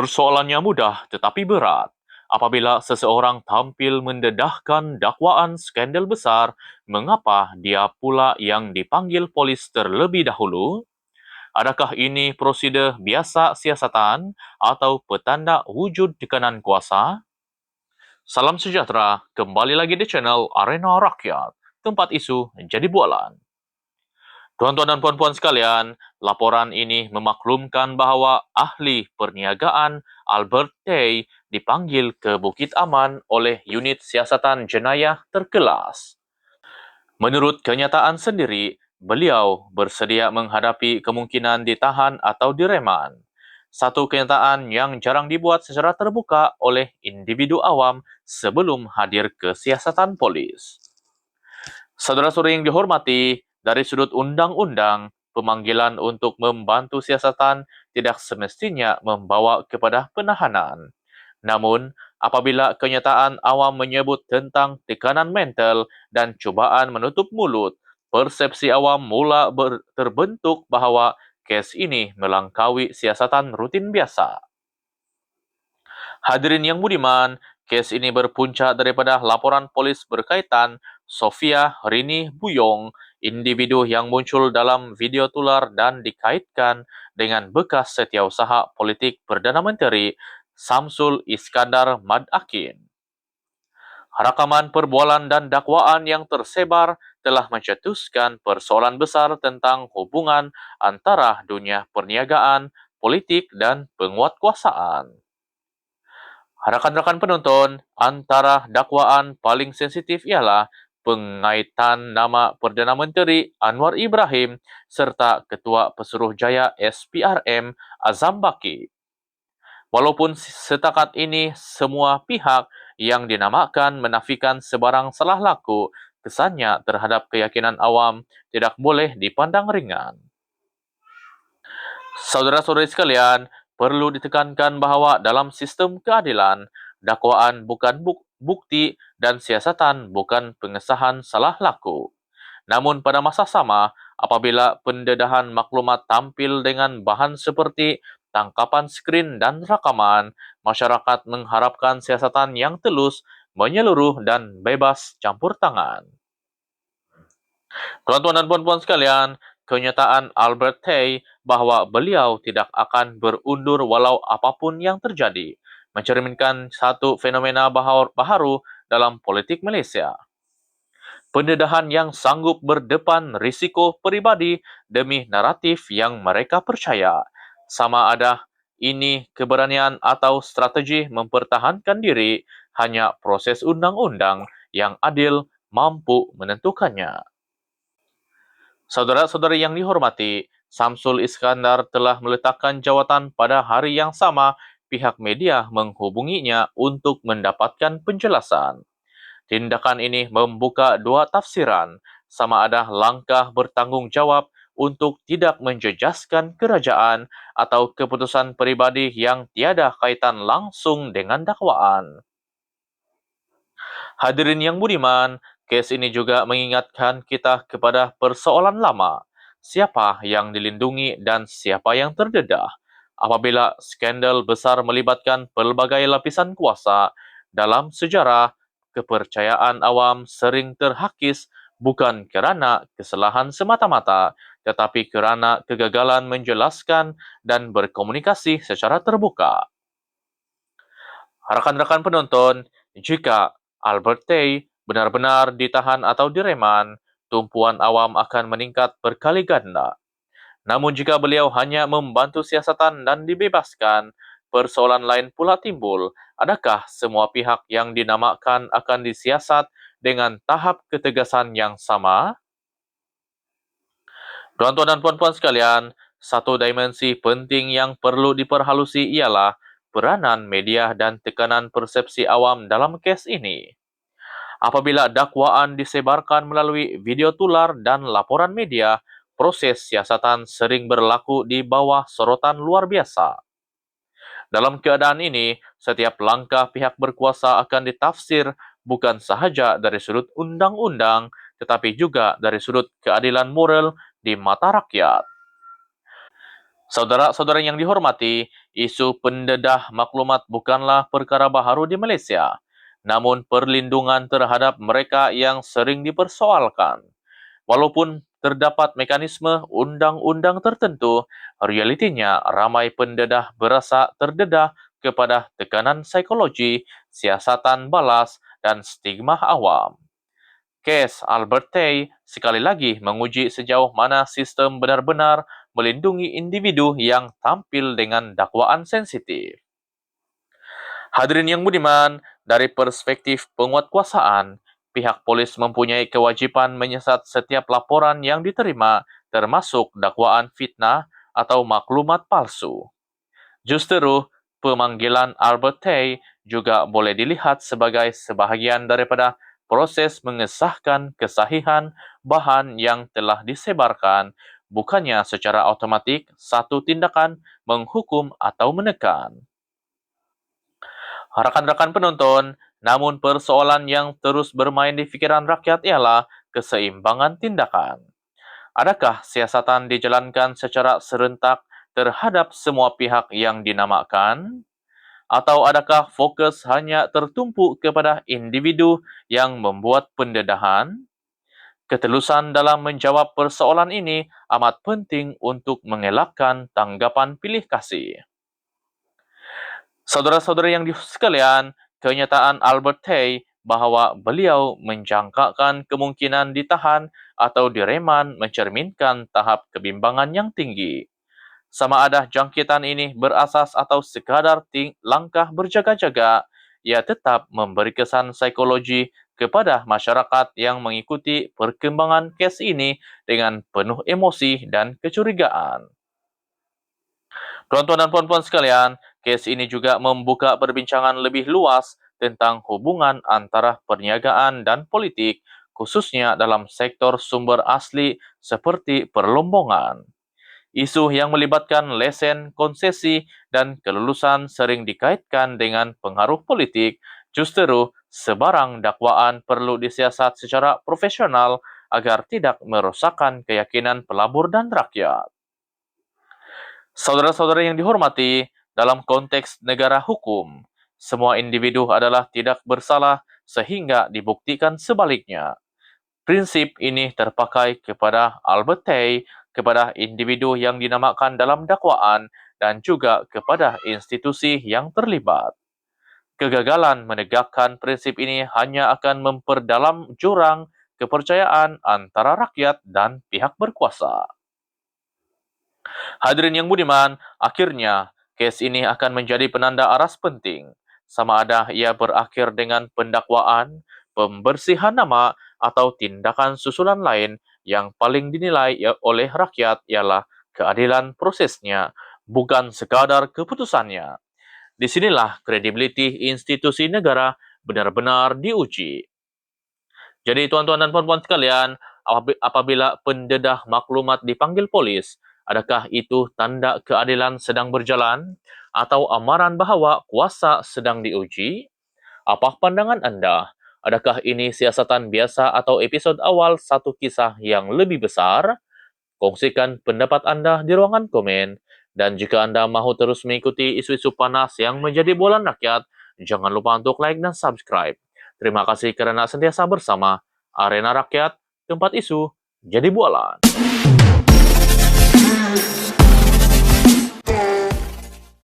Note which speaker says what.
Speaker 1: Persoalannya mudah tetapi berat. Apabila seseorang tampil mendedahkan dakwaan skandal besar, mengapa dia pula yang dipanggil polis terlebih dahulu? Adakah ini prosedur biasa siasatan atau petanda wujud tekanan kuasa? Salam sejahtera, kembali lagi di channel Arena Rakyat, tempat isu jadi bualan. Tuan-tuan dan puan-puan sekalian, laporan ini memaklumkan bahawa ahli perniagaan Albert Tay dipanggil ke Bukit Aman oleh unit siasatan jenayah terkelas. Menurut kenyataan sendiri, beliau bersedia menghadapi kemungkinan ditahan atau direman. Satu kenyataan yang jarang dibuat secara terbuka oleh individu awam sebelum hadir ke siasatan polis. Saudara-saudara yang dihormati, dari sudut undang-undang, pemanggilan untuk membantu siasatan tidak semestinya membawa kepada penahanan. Namun, apabila kenyataan awam menyebut tentang tekanan mental dan cubaan menutup mulut, persepsi awam mula terbentuk bahawa kes ini melangkaui siasatan rutin biasa. Hadirin yang budiman, kes ini berpunca daripada laporan polis berkaitan Sofia Rini Buyong individu yang muncul dalam video tular dan dikaitkan dengan bekas setiausaha politik Perdana Menteri Samsul Iskandar Madakin. Rakaman perbualan dan dakwaan yang tersebar telah mencetuskan persoalan besar tentang hubungan antara dunia perniagaan, politik dan penguatkuasaan. Rakan-rakan penonton, antara dakwaan paling sensitif ialah pengaitan nama Perdana Menteri Anwar Ibrahim serta Ketua Pesuruhjaya SPRM Azam Baki. Walaupun setakat ini semua pihak yang dinamakan menafikan sebarang salah laku, kesannya terhadap keyakinan awam tidak boleh dipandang ringan. Saudara-saudari sekalian, perlu ditekankan bahawa dalam sistem keadilan, dakwaan bukan bukti dan siasatan bukan pengesahan salah laku. Namun pada masa sama, apabila pendedahan maklumat tampil dengan bahan seperti tangkapan skrin dan rakaman, masyarakat mengharapkan siasatan yang telus, menyeluruh dan bebas campur tangan. Tuan-tuan dan puan-puan sekalian, kenyataan Albert Tay bahawa beliau tidak akan berundur walau apa pun yang terjadi mencerminkan satu fenomena baharu dalam politik Malaysia. Pendedahan yang sanggup berdepan risiko peribadi demi naratif yang mereka percaya, sama ada ini keberanian atau strategi mempertahankan diri, hanya proses undang-undang yang adil mampu menentukannya. Saudara-saudari yang dihormati, Samsul Iskandar telah meletakkan jawatan pada hari yang sama pihak media menghubunginya untuk mendapatkan penjelasan. Tindakan ini membuka dua tafsiran, sama ada langkah bertanggung jawab untuk tidak menjejaskan kerajaan atau keputusan peribadi yang tiada kaitan langsung dengan dakwaan. Hadirin yang budiman, kes ini juga mengingatkan kita kepada persoalan lama, siapa yang dilindungi dan siapa yang terdedah apabila skandal besar melibatkan pelbagai lapisan kuasa dalam sejarah kepercayaan awam sering terhakis bukan kerana kesalahan semata-mata tetapi kerana kegagalan menjelaskan dan berkomunikasi secara terbuka. Rakan-rakan penonton, jika Albert Tay benar-benar ditahan atau direman, tumpuan awam akan meningkat berkali ganda. Namun jika beliau hanya membantu siasatan dan dibebaskan, persoalan lain pula timbul. Adakah semua pihak yang dinamakan akan disiasat dengan tahap ketegasan yang sama? Tuan-tuan dan puan-puan sekalian, satu dimensi penting yang perlu diperhalusi ialah peranan media dan tekanan persepsi awam dalam kes ini. Apabila dakwaan disebarkan melalui video tular dan laporan media, proses siasatan sering berlaku di bawah sorotan luar biasa. Dalam keadaan ini, setiap langkah pihak berkuasa akan ditafsir bukan sahaja dari sudut undang-undang, tetapi juga dari sudut keadilan moral di mata rakyat. Saudara-saudara yang dihormati, isu pendedah maklumat bukanlah perkara baharu di Malaysia, namun perlindungan terhadap mereka yang sering dipersoalkan. Walaupun terdapat mekanisme undang-undang tertentu, realitinya ramai pendedah berasa terdedah kepada tekanan psikologi, siasatan balas, dan stigma awam. Kes Albert Tay sekali lagi menguji sejauh mana sistem benar-benar melindungi individu yang tampil dengan dakwaan sensitif. Hadirin yang budiman, dari perspektif penguatkuasaan, pihak polis mempunyai kewajipan menyesat setiap laporan yang diterima termasuk dakwaan fitnah atau maklumat palsu. Justeru, pemanggilan Albert Tay juga boleh dilihat sebagai sebahagian daripada proses mengesahkan kesahihan bahan yang telah disebarkan bukannya secara otomatik satu tindakan menghukum atau menekan. Rakan-rakan penonton, namun persoalan yang terus bermain di fikiran rakyat ialah keseimbangan tindakan. Adakah siasatan dijalankan secara serentak terhadap semua pihak yang dinamakan? Atau adakah fokus hanya tertumpu kepada individu yang membuat pendedahan? Ketelusan dalam menjawab persoalan ini amat penting untuk mengelakkan tanggapan pilih kasih. Saudara-saudara yang sekalian, kenyataan Albert Tay bahawa beliau menjangkakan kemungkinan ditahan atau direman mencerminkan tahap kebimbangan yang tinggi. Sama ada jangkitan ini berasas atau sekadar ting langkah berjaga-jaga, ia tetap memberi kesan psikologi kepada masyarakat yang mengikuti perkembangan kes ini dengan penuh emosi dan kecurigaan. Tuan-tuan dan puan-puan sekalian, kes ini juga membuka perbincangan lebih luas tentang hubungan antara perniagaan dan politik, khususnya dalam sektor sumber asli seperti perlombongan. Isu yang melibatkan lesen, konsesi, dan kelulusan sering dikaitkan dengan pengaruh politik, justru sebarang dakwaan perlu disiasat secara profesional agar tidak merosakkan keyakinan pelabur dan rakyat. Saudara-saudara yang dihormati, dalam konteks negara hukum, semua individu adalah tidak bersalah sehingga dibuktikan sebaliknya. Prinsip ini terpakai kepada Albert Tay, kepada individu yang dinamakan dalam dakwaan, dan juga kepada institusi yang terlibat. Kegagalan menegakkan prinsip ini hanya akan memperdalam jurang kepercayaan antara rakyat dan pihak berkuasa. Hadirin yang budiman, akhirnya kes ini akan menjadi penanda aras penting. Sama ada ia berakhir dengan pendakwaan, pembersihan nama, atau tindakan susulan lain yang paling dinilai oleh rakyat ialah keadilan prosesnya, bukan sekadar keputusannya. Di sinilah kredibiliti institusi negara benar-benar diuji. Jadi tuan-tuan dan puan-puan sekalian, apabila pendedah maklumat dipanggil polis, adakah itu tanda keadilan sedang berjalan atau amaran bahawa kuasa sedang diuji? Apa pandangan anda? Adakah ini siasatan biasa atau episod awal satu kisah yang lebih besar? Kongsikan pendapat anda di ruangan komen. Dan jika anda mahu terus mengikuti isu-isu panas yang menjadi bola rakyat, jangan lupa untuk like dan subscribe. Terima kasih kerana sentiasa bersama Arena Rakyat, tempat isu jadi bualan.